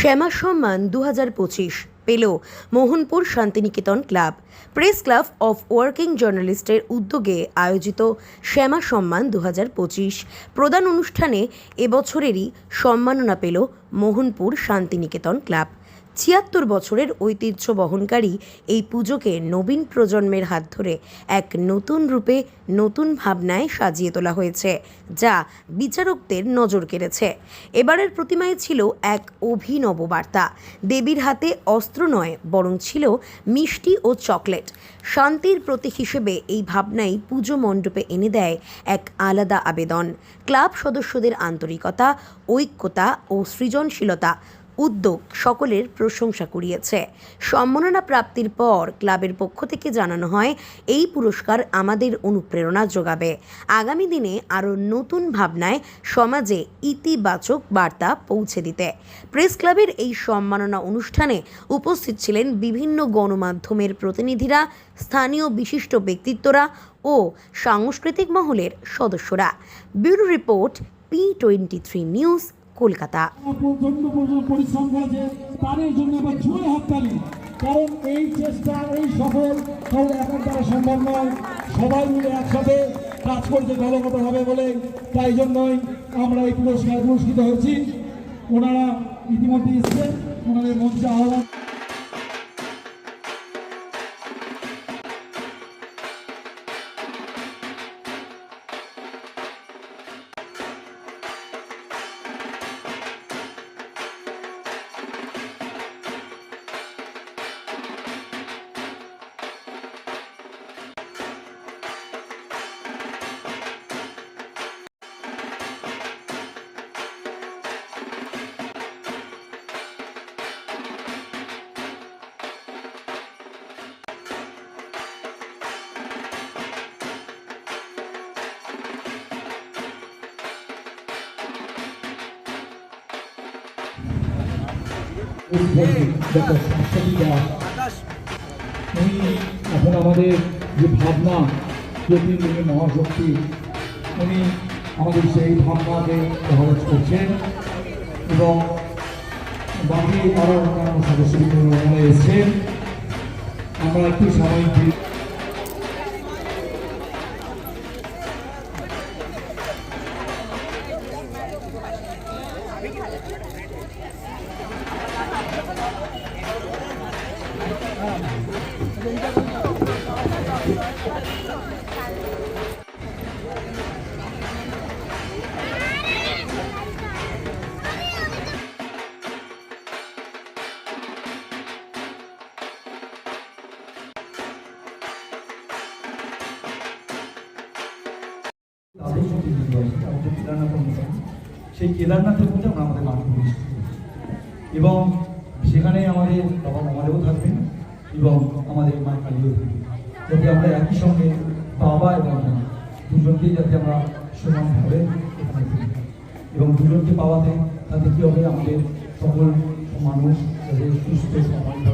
শ্যামা সম্মান দু হাজার পঁচিশ পেল Mohanpur Santiniketan club. Press club of working জার্নালিস্টের উদ্যোগে আয়োজিত শ্যামা সম্মান দু হাজার পঁচিশ প্রদান অনুষ্ঠানে এবছরেরই সম্মাননা পেল মোহনপুর শান্তিনিকেতন ক্লাব। ছিয়াত্তর বছরের ঐতিহ্য বহনকারী এই পুজোকে নবীন প্রজন্মের হাত ধরে এক নতুন রূপে নতুন ভাবনায় সাজিয়ে তোলা হয়েছে, যা বিচারকদের নজর কেড়েছে। এবারের প্রতিমায় ছিল এক অভিনব বার্তা। দেবীর হাতে অস্ত্র নয়, বরং ছিল মিষ্টি ও চকলেট। শান্তির প্রতীক হিসেবে এই ভাবনাই পুজো মণ্ডপে এনে দেয় এক আলাদা আবেদন। ক্লাব সদস্যদের আন্তরিকতা, ঐক্যতা ও সৃজনশীলতা উদ্যোগ সকলের প্রশংসা কুড়িয়েছে। সম্মাননা প্রাপ্তির পর ক্লাবের পক্ষ থেকে জানানো হয়, এই পুরস্কার আমাদের অনুপ্রেরণা যোগাবে। আগামী দিনে আরও নতুন ভাবনায় সমাজে ইতিবাচক বার্তা পৌঁছে দিতে। প্রেস ক্লাবের এই সম্মাননা অনুষ্ঠানে উপস্থিত ছিলেন বিভিন্ন গণমাধ্যমের প্রতিনিধিরা, স্থানীয় বিশিষ্ট ব্যক্তিত্বরা ও সাংস্কৃতিক মহলের সদস্যরা। Bureau report, P twenty three news Kolkata. পরিশ্রম তাদের জন্য কারণ এই চেষ্টা এই সফল এখন তারা সম্ভব নয় সবাই মিলে একসাথে কাজ করতে দলগত হবে বলে তাই জন্যই আমরা এই পুরস্কার পুরস্কৃত হয়েছি ওনারা ইতিমধ্যে এসছে ওনাদের মঞ্চে আহ্বান। উনি এখন আমাদের যে ভাবনা জ্যোতির্লিঙ্গের মহাশক্তি উনি আমাদের সেই ভাবনাকে সহজ করছেন এবং বাকি আরও অন্যান্য সদস্যবৃন্দ এসছেন আমরা একটু সময় সেই কেদারনাথের মধ্যে আমরা আমাদের প্রবেশ এবং সেখানে আমাদের বাবা মামাদেরও থাকবেন। এবং আমাদের মা থাকবেন যাতে আমরা একই সঙ্গে বাবা এবং মা দুজনকে যাতে আমরা সমানভাবে এখানে এবং দুজনকে পাওয়াতে তাতে কী হবে? আমাদের সকল মানুষ যাতে সুস্থ সমানভাবে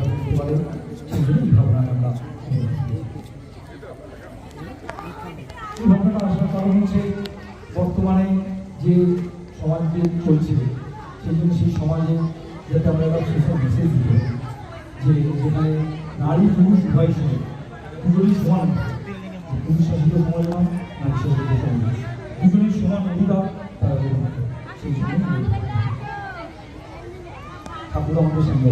সমান অধিকার ঠাকুর আমাদের সঙ্গে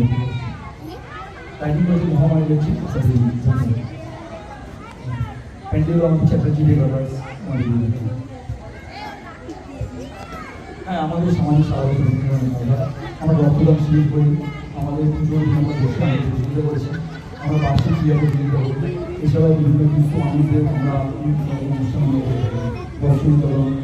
তাই জন্য মহামারী রয়েছে প্যান্ডেল আমাদের হ্যাঁ আমাদের সমাজে সারা বছর। আমরা রক্তদান শিবির করি, আমাদের দিন আমরা বসে করেছি, আমরা বার্ষিক ক্রিয়াকে বিরোধিতা করি। এছাড়াও বিভিন্ন কিছু মানুষদের আমরা অনুষ্ঠান আমরা করে।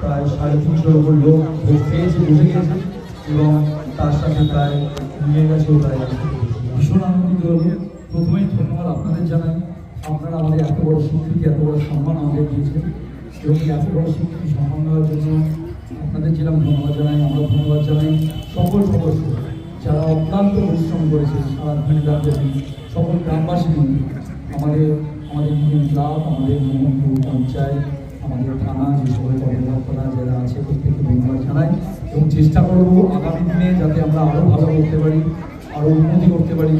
প্রায় সাড়ে তিনশোর উপর লোক ভোট পেয়েছে বুঝে গেছে এবং তার সাথে প্রায় নিয়ে গেছেও প্রায় ভীষণ আনন্দিত প্রথমেই ধন্যবাদ আপনাদের জানাই। আপনারা আমাদের এত বড় স্বীকৃতি এত বড় সম্মান আমাদের দিয়েছেন এবং এত বড় স্বীকৃতি সম্মান দেওয়ার জন্য আপনাদের যেরকম ধন্যবাদ জানাই, আমরা ধন্যবাদ জানাই। সকল সদস্য যারা অত্যন্ত পরিশ্রম করেছে সারা দিন সকল গ্রামবাসী আমাদের আমাদের ক্লাব আমাদের মোহনপুর পঞ্চায়েত, আমাদের থানা, যে সকল কর্মকর্তারা যারা আছে প্রত্যেককে ধন্যবাদ জানাই এবং চেষ্টা করব আগামী দিনে যাতে আমরা আরও ভালো করতে পারি আরও উন্নতি করতে পারি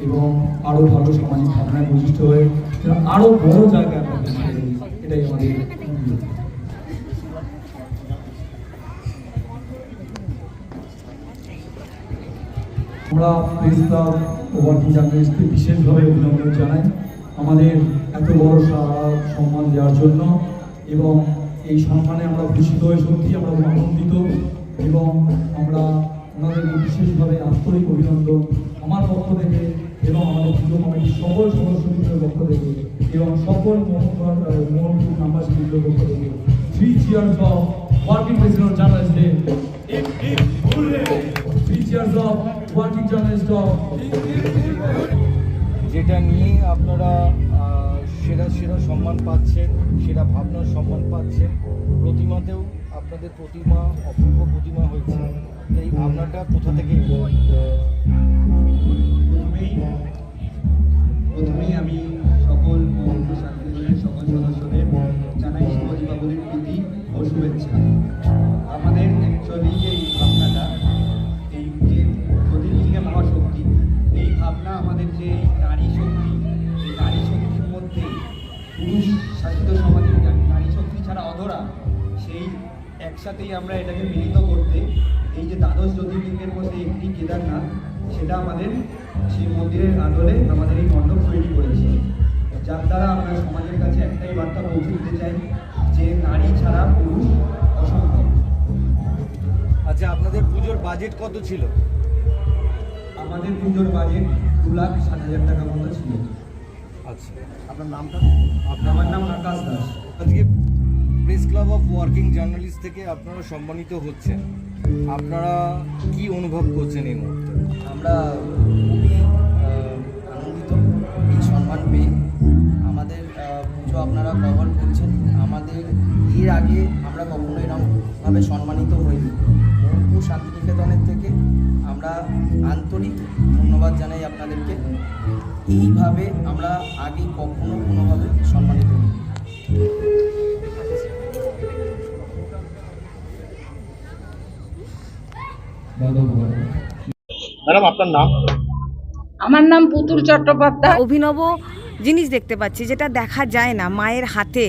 এবং আরও ভালো সামাজিক ভাবনায় বৈশিষ্ট্য হয়ে আরও বড় জায়গায় আমরা এটাই আমাদের আমরা প্রেস ক্লাব ওয়ার্কিং জার্নালিস্টকে বিশেষভাবে অভিনন্দন জানাই আমাদের এত বড় সা- সম্মান দেওয়ার জন্য এবং এই সম্মানে আমরা ভূষিত হয়ে সত্যি আমরা আনন্দিত এবং আমরা ওনাদেরকে বিশেষভাবে আন্তরিক অভিনন্দন। আমার পক্ষ থেকে এবং আমাদের পুজো কমিটির সকল সদস্যদের পক্ষ থেকে এবং সকল মোহন মোহনপুর নাম্বাসীদের পক্ষ থেকে three cheers of working president journalist day three cheers of working journalist of যেটা নিয়ে আপনারা সেরা সেরা সম্মান পাচ্ছেন, সেরা ভাবনার সম্মান পাচ্ছেন, প্রতিমাতেও আপনাদের প্রতিমা অপূর্ব প্রতিমা হয়েছে। এই ভাবনাটা কোথা থেকে একসাথেই আমরা এটাকে মিলিত করতে এই যে দ্বাদশ জ্যোতির্লিঙ্গের মধ্যে একটি কেদারনাথ সেটা আমাদের সেই মন্দিরের আদলে আমাদের এই মণ্ডপ তৈরি করেছে। যার দ্বারা আমরা সমাজের কাছে একটাই বার্তা পৌঁছে দিতে চাই যে নারী ছাড়া পুরুষ অসম্ভব। আচ্ছা আপনাদের পুজোর বাজেট কত ছিল? আমাদের পুজোর বাজেট দু লাখ ষাট হাজার টাকা মতো ছিল। আচ্ছা। আপনার নামটা? আমার নাম আকাশ দাস। আজকে press club of working journalist থেকে আপনারা সম্মানিত হচ্ছেন। আপনারা কি অনুভব করছেন এই মুহূর্তে? আমরা খুবই আনন্দিত, এই সম্মান পেয়ে। আমাদের পুজো আপনারা কভার করছেন। আমাদের এর আগে আমরা কখনো এরকমভাবে সম্মানিত হইনি। মোহনপুর শান্তিনিকেতনের থেকে আমরা আন্তরিক ধন্যবাদ জানাই আপনাদেরকে। এইভাবে আমরা আগে কখনো কোনোভাবে সম্মানিত হইনি। ম্যাডাম আপনার নাম? আমার নাম পুতুল চট্টোপাধ্যায়। অভিনব জিনিস দেখতে পাচ্ছি যেটা দেখা যায় না মায়ের হাতে।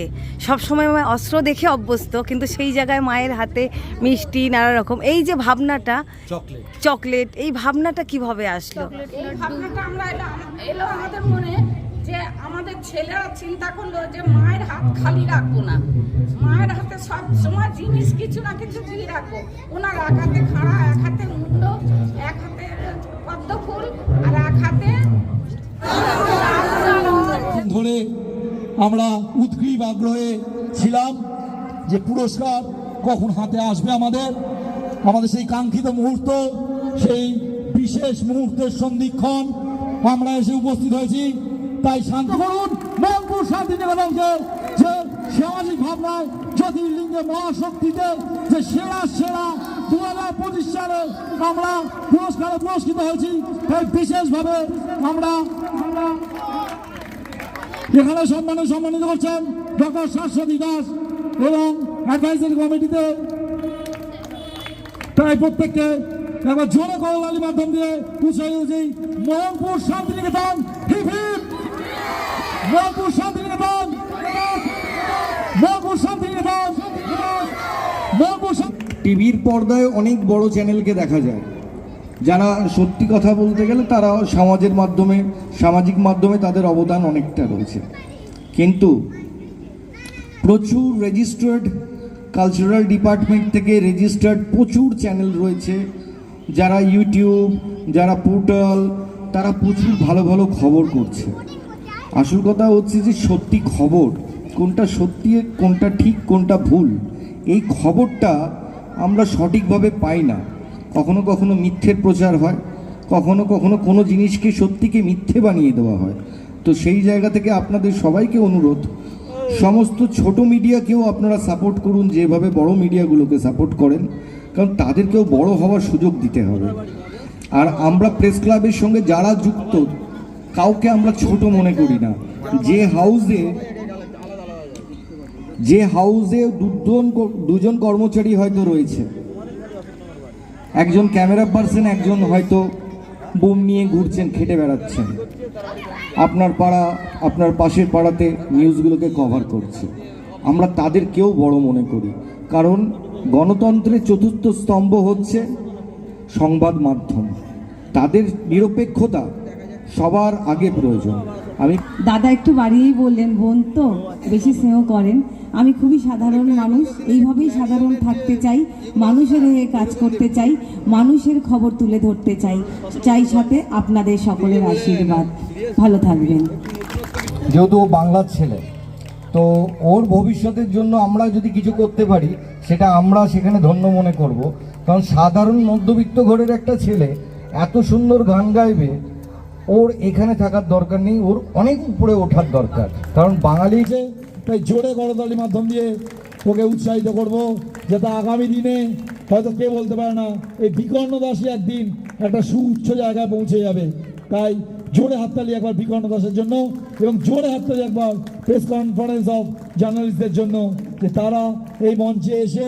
সবসময় সময় অস্ত্র দেখে অভ্যস্ত কিন্তু সেই জায়গায় মায়ের হাতে মিষ্টি নানা রকম। এই যে ভাবনাটা চকলেট। চকলেট এই ভাবনাটা কীভাবে আসলো? এই ভাবনাটা আমরা এলো এলো আমাদের মনে। যে আমাদের ছেলেরা চিন্তা করল যে মায়ের হাত খালি রাখব না। মায়ের হাতে সব সময় জিনিস কিছু না কিছু দিয়ে রাখব। ওনার এক হাতে খাড়া, এক হাতে মুন্ড, এক হাতে পদ্ম ফুল আর এক হাতে ধরে আমরা উদ্গ্রীব আগ্রহে ছিলাম যে পুরস্কার কখন হাতে আসবে আমাদের। আমাদের সেই কাঙ্ক্ষিত মুহূর্ত, সেই বিশেষ মুহূর্তের সন্ধিক্ষণ আমরা এসে উপস্থিত হয়েছি। তাই শান্তি করুন। মনপুর শান্তি নিকেতনকে যে সামাজিক ভাবনায় জ্যোতির্লিঙ্গে মহাশক্তিতে যে সেরা সেরা দু হাজার পঁচিশ সালে আমরা পুরস্কারে পুরস্কৃত হয়েছি, তাই বিশেষভাবে আমরা এখানে সম্মানে সম্মানিত করছেন ডক্টর শাশ্বতী দাস এবং অ্যাডভাইজারি কমিটিতে তাই প্রত্যেককে একবার জোরে করলালি মাধ্যম দিয়ে উৎসাহ মোহনপুর শান্তিনিকেতন হিপ টিভির পর্দায় অনেক বড় চ্যানেলকে দেখা যায়। যারা সত্যি কথা বলতে গেলে তারা সমাজের মাধ্যমে, সামাজিক মাধ্যমে তাদের অবদান অনেকটা রয়েছে। কিন্তু প্রচুর রেজিস্টার্ড কালচারাল ডিপার্টমেন্ট থেকে রেজিস্টার্ড প্রচুর চ্যানেল রয়েছে। যারা ইউটিউব যারা পোর্টাল তারা প্রচুর ভালো ভালো খবর করছে। আসল কথা হচ্ছে যে সত্যি খবর, কোনটা সত্যি কোনটা ঠিক, কোনটা ভুল, এই খবরটা আমরা সঠিকভাবে পাই না। কখনো কখনো মিথ্যের প্রচার হয়, কখনো কখনো কোনো জিনিসকে সত্যিকে মিথ্যে বানিয়ে দেওয়া হয়। তো সেই জায়গা থেকে আপনাদের সবাইকে অনুরোধ, সমস্ত ছোট মিডিয়াকেও আপনারা সাপোর্ট করুন, যেভাবে বড় মিডিয়াগুলোকে সাপোর্ট করেন, কারণ তাদেরকেও বড় হওয়ার সুযোগ দিতে হবে। আর আমরা প্রেস ক্লাবের সঙ্গে যারা যুক্ত কাউকে আমরা ছোট মনে করি না। যে হাউসে যে হাউসে দুজন দুজন কর্মচারী হয়তো রয়েছে। একজন ক্যামেরা পার্সন একজন হয়তো বোম নিয়ে ঘুরছেন, খেটে বেড়াচ্ছেন। আপনার পাড়া, আপনার পাশের পাড়াতে নিউজগুলোকে কভার করছে। আমরা তাদেরকেও বড় মনে করি। কারণ গণতন্ত্রের চতুর্থ স্তম্ভ হচ্ছে সংবাদ মাধ্যম। তাদের নিরপেক্ষতা সবার আগে প্রয়োজন। আমি দাদা একটু বাড়িয়েই বললেন বোন তো বেশি স্নেহ করেন। আমি খুবই সাধারণ মানুষ এইভাবেই সাধারণ থাকতে চাই মানুষের হয়ে কাজ করতে চাই মানুষের খবর তুলে ধরতে চাই। চাই সাথে আপনাদের সকলের আশীর্বাদ। ভালো থাকবেন। যেহেতু ও বাংলার ছেলে তো ওর ভবিষ্যতের জন্য আমরা যদি কিছু করতে পারি সেটা আমরা সেখানে ধন্য মনে করব। কারণ সাধারণ মধ্যবিত্ত ঘরের একটা ছেলে এত সুন্দর গান গাইবে ওর এখানে থাকার দরকার নেই, ওর অনেক উপরে ওঠার দরকার। কারণ বাঙালিকে তাই জোরে করতালির মাধ্যম দিয়ে ওকে উৎসাহিত করব যাতে আগামী দিনে হয়তো কে বলতে পারে না, এই বিকর্ণ দাসী একদিন একটা সুউচ্চ জায়গায় পৌঁছে যাবে। তাই জোরে হাততালি একবার বিকর্ণ দাসের জন্য এবং জোরে হাততালি একবার প্রেস কনফারেন্স অফ জার্নালিস্টদের জন্য, যে তারা এই মঞ্চে এসে